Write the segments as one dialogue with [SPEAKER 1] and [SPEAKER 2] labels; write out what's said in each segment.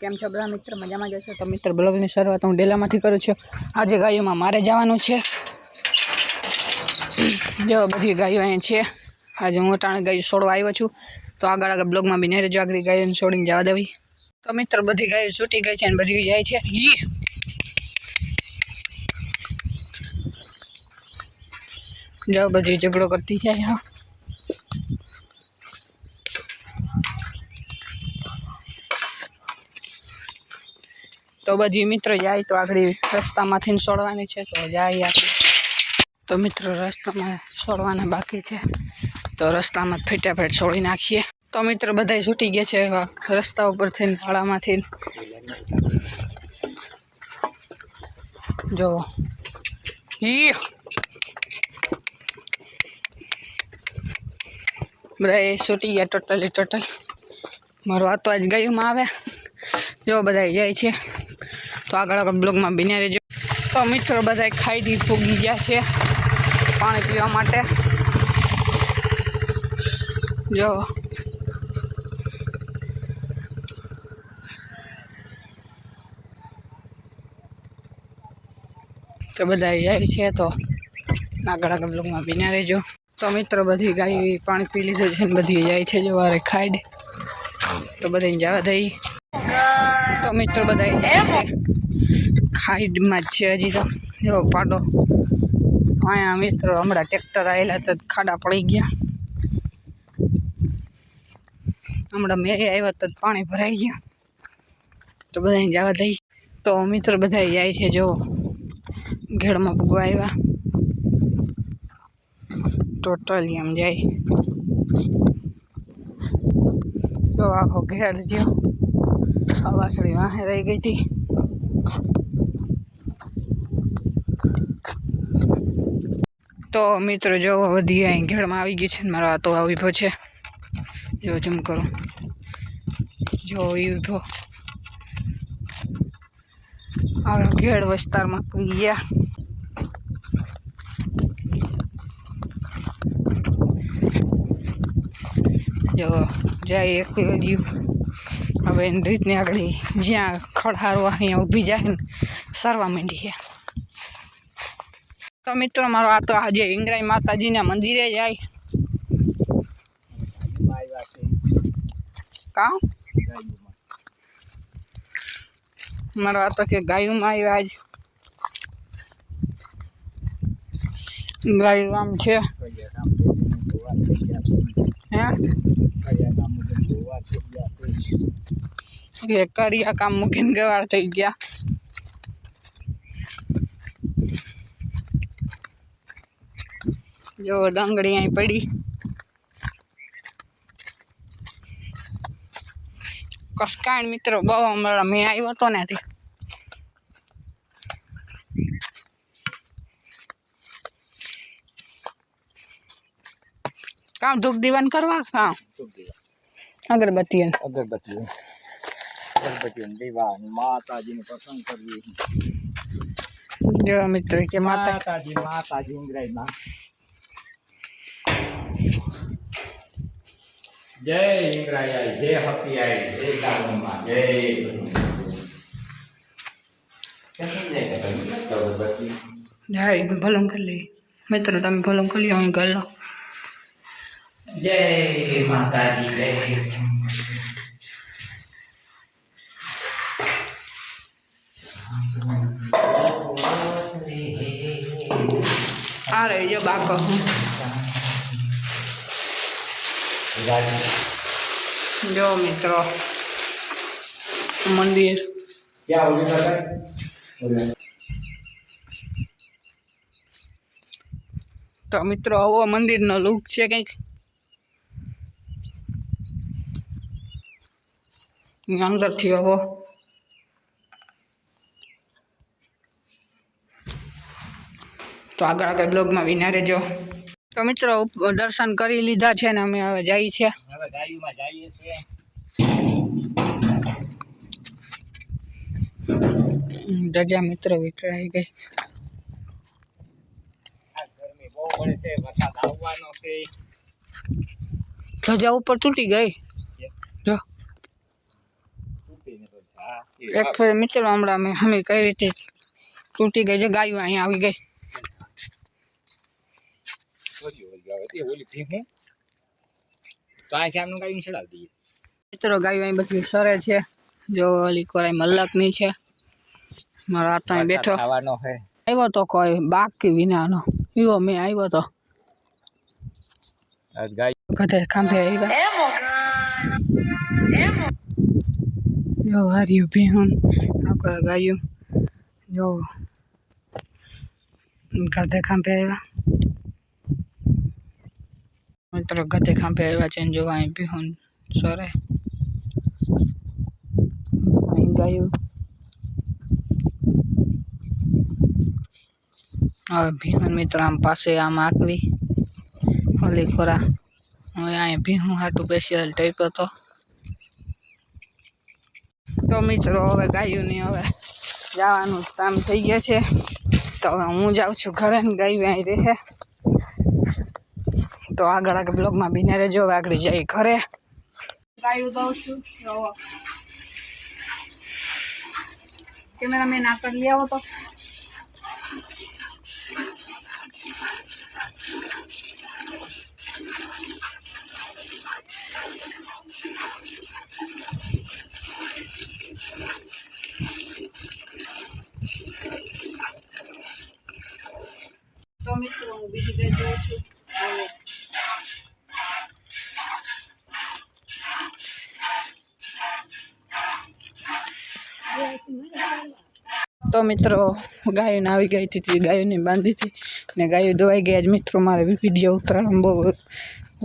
[SPEAKER 1] કેમ છો? બધા મિત્ર મજામાં જશો તો મિત્ર, બ્લોગની શરૂઆત હું ડેલામાંથી કરું છું. આજે ગાયોમાં મારે જવાનું છે. જો, બધી ગાયો અહીંયા છે. આજે હું ત્રણ ગાયો છોડવા આવ્યો છું. તો આગળ આગળ બ્લોગમાં બી રહેજો આગળ ગાયોને છોડીને જવા દેવી. તો મિત્ર, બધી ગાયો છૂટી ગઈ છે અને બધી જાય છે. ઈ! જો, બધી ઝઘડો કરતી જાય, હા. તો બધી મિત્ર જાય તો આગળ રસ્તામાંથી છોડવાની છે તો જાય તો મિત્રો રસ્તામાં છોડવાના બાકી છે. તો રસ્તામાં ફેટાફેટ છોડી નાખીએ. તો મિત્રો બધા છૂટી ગયા છે એવા રસ્તા ઉપરથી ભાડામાંથી જો. ઈ. બધા એ છૂટી ગયા ટોટલી ટોટલ. મારું આ તો આજ ગયુંમાં આવે જો બધા જાય છે. તો આગળ આગળ બ્લોગમાં બિના રહેજો. તો મિત્રો બધા ખાઈડી ફૂગી ગયા છે પાણી પીવા માટે. જો. તો બધા જાય છે તો આગળ આગળ બ્લોગમાં બિના રહેજો. તો મિત્રો બધી ગાય પાણી પી લીધું છે ને બધી જાય છે જો વારે ખાઈડ તો બધાને જવા દઈ. તો મિત્રો બધા ખાઈડમાં છે હજી તો. જો પાડો. અહીંયા મિત્રો હમણાં ટ્રેક્ટર આવેલા તો ખાડા પડી ગયા. હમણાં મેરે આવ્યા તો પાણી ભરાઈ ગયા. તો બધાને જવા દઈ. તો મિત્રો બધા જાય છે જો ઘેડમાં ભૂગવા આવ્યા. ટોટલી આમ જાય. તો આખો ઘેડ જો. આ વાસળી વાહે રહી ગઈ હતી. તો મિત્રો જો વધી અહીં ઘેડમાં આવી ગઈ છે ને મારો આતો આવી ઊભો છે. જો જમ કરો. જો ઈ ઊભો આ ઘેડ વિસ્તારમાં ગયા. જો જાય એક રહ્યું હવે એની રીતની આગળ જ્યાં ખડહારો અહીંયા ઊભી જાય ને સરવા માંડી છે. તો મિત્રો, મારો આ તો આજે ઇન્દ્રાય માતાજીના મંદિરે જાય. કામ મારો આ તો કે ગાયુમાં આવ્યા આજ ગાયું આમ છે. હે? કરિયા કામ મૂકીને ગવાળ થઈ ગયા જો દંગડી અહીં પડી કસકાણ મિત્રો બહુ હમણાં મેં આવ્યો હતો ને તે કામ ધૂપ દીવાન કરવા કામ અગરબત્તી
[SPEAKER 2] અગરબત્તીઓ માતાજીને પસંદ
[SPEAKER 1] જો મિત્ર કે
[SPEAKER 2] માતાજી માતાજી ઇંગ્રાઈમાં જય ઇંગ્રાઈ જય હપી જય ગામમાં જય અગરબત્તી
[SPEAKER 1] હા કરી મિત્ર તમે ભલું કરી ગલ્લો.
[SPEAKER 2] જય માતાજી જય
[SPEAKER 1] આ રહી જો બાકો. જો મિત્રો, મંદિર. તો મિત્રો, આવો મંદિરનો લુક છે કંઈક. અંદર અંદરથી આવો. તો આગળ આગળ બ્લોગમાં વિના રહેજો. તો મિત્રો, દર્શન કરી લીધા છે ને અમે હવે જઈએ છીએ. રજા મિત્રો વિતરાઈ ગઈ. ધજા ઉપર તૂટી ગઈ. જો. એક ફેર મિત્રો હમણાં અમે હમી કઈ રીતે તૂટી ગઈ છે? ગાયું અહીંયા આવી ગઈ.
[SPEAKER 2] ઓલી તે આ કાંઈ ચડાવી દઈએ.
[SPEAKER 1] મિત્રો ગાયું અહીં બધું સરે છે. જો ઓલી કોરાઈ મલ્લકની છે. મારો આતા બેઠો.
[SPEAKER 2] ખાવાનો
[SPEAKER 1] આવ્યો તો કોઈ બાકી વિનાનો. એવો મેં આવ્યો તો.
[SPEAKER 2] ગાય
[SPEAKER 1] ખાંભે આવ્યા. જો હાર્યું ભીહું. આકરા ગાયું. જો. ગધે ખાંભે આવ્યા. મિત્રો ગતે ખાંભે આવ્યા છે ને જો અહીં ભીહું સરે. અહીં ગાયું. હવે ભીહું મિત્ર આમ પાસે આમ આકવી ઓલી ખોરા. હવે અહીંયા ભીહું હાટું સ્પેશિયલ ટાઈપ હતો તો મિત્રો હવે ગાયુંની હવે જવાનું કામ થઈ ગયા છે. તો હવે હું જાઉં છું ઘરે ને ગાયું અહીં રહે. તો આગળ આગળ બ્લોગમાં બીને રહેજો. હવે આગળ જઈ ઘરે. છું. કેમેરામેન આગળ લઈ આવો તો. તો મિત્રો, ગાયોને આવી ગઈ હતી ગાયોને બાંધી હતી ને ગાયો દોવાઈ ગઈ. આજ મિત્રો મારે વીડિયો ઉતરાણ બહુ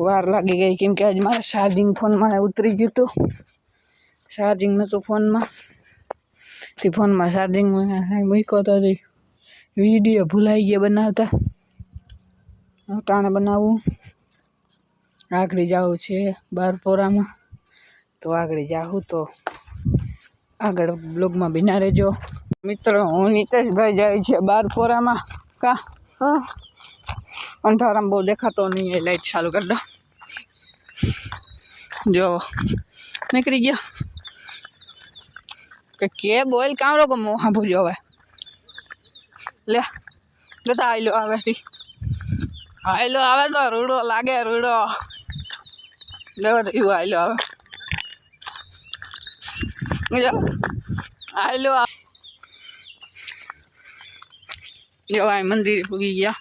[SPEAKER 1] વાર લાગી ગઈ, કેમ કે આજ મારે ચાર્જિંગ ફોનમાં ઉતરી ગયું હતું. ચાર્જિંગ નહોતું ફોનમાં. તે ફોનમાં ચાર્જિંગ મૂક્યો હતો વીડિયો ભૂલાઈ ગયા બનાવતા. ટાણે બનાવવું આગળ જવું છે બારપોરામાં તો આગળ જાઉં તો આગળ બ્લોગમાં બિના રહેજો. મિત્રો હું નીતેશભાઈ જાય છે બારપોરામાં કા? હા. અંધારામાં બહુ દેખાતો નહીં એ લાઈટ ચાલુ કરી દો. જો નીકળી ગયા. કે કે બોલ કામ રોકો? મોહા ભૂલ્યો હવે. લે લેતા આયલો આવે તી આયલો આવે તો રૂડો લાગે રૂડો. લેવા તો એવું આયલો આવે. જો આયલો આ- જો મંદિરે પૂગી ગયા.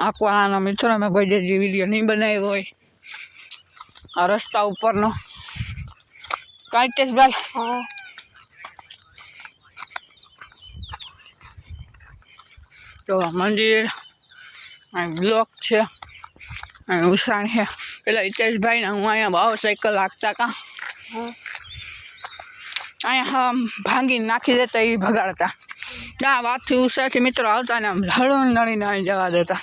[SPEAKER 1] આકવાના મિત્રો અમે કોઈ જે વીડિયો નહીં બનાવ્યો હોય. આ રસ્તા ઉપરનો. કાંઈ કેશભાઈ તો મંદિર અહીં બ્લોક છે અહીં ઉષાણ છે. પેલા હિતેશભાઈ ને હું અહીંયા ભાવ સાયકલ લાગતા કાં અહીંયા હા ભાંગીને નાખી દેતા એ ભગાડતા. ના વાતથી ઉત્સાહથી મિત્રો આવતા ને આમ હળણ નળીને અહીં જવા દેતા.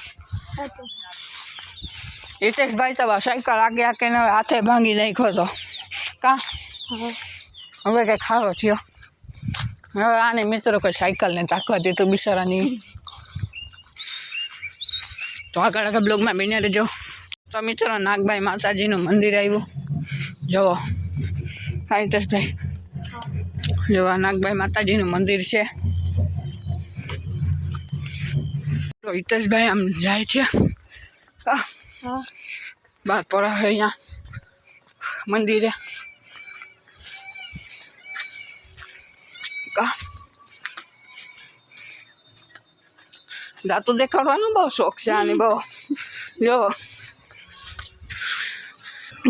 [SPEAKER 1] હિતેશભાઈ તો સાયકલ આગે આગે હાથે ભાંગી નાખ્યો તો. કા? હવે કંઈ ખારો થયો. હવે આને મિત્રો કોઈ સાયકલને તાકવા દીધું બિચારાની. તો આગળ આગળ બ્લોગમાં બિને રહેજો. તો મિત્રો નાગભાઈ માતાજીનું મંદિર આવ્યું. જુઓ. હા, હિતેશભાઈ. જોવા નાગભાઈ માતાજીનું મંદિર છે. તો હિતેશભાઈ આમ જાય છે. બાર પરા હોય અહીંયા. મંદિરે. કા દાંતું દેખાડવાનો બહુ શોખ છે આને બહુ. જો.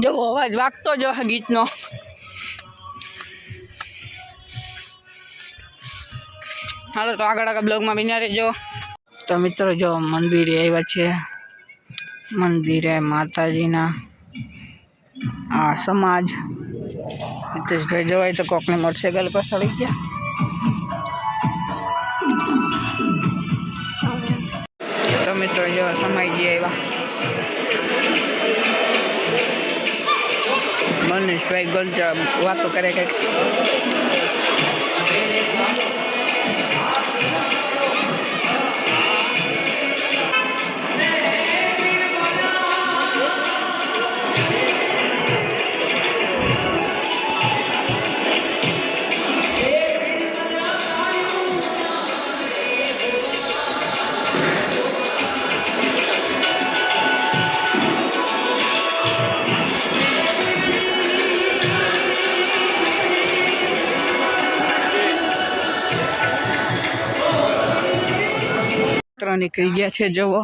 [SPEAKER 1] જો અવાજ વાગતો જો ગીતનો. હાલો તો આગળ આગળ બ્લોગમાં બિના રહેજો તો મિત્રો જો મંદિરે આવ્યા છે. મંદિરે માતાજીના આ સમાજ. હિતેશભાઈ જવાય તો કોકની મોટરસાઇકલ પર સડી ગયા. તો મિત્રો જો સમાઈ ગયા આવ્યા. મનીષભાઈ ગોલચા વાતો કરે કંઈક. નીકળી ગયા છે, જુઓ.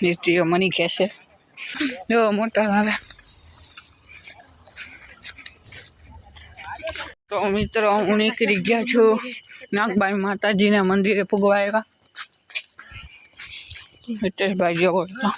[SPEAKER 1] નીતિઓ મની કહેશે જો મોટા આવે તો મિત્રો, હું નીકળી ગયા છું નાગબાઈ માતાજીના મંદિરે પૂગવા આવ્યા હિતેશભાઈ જેવો હતો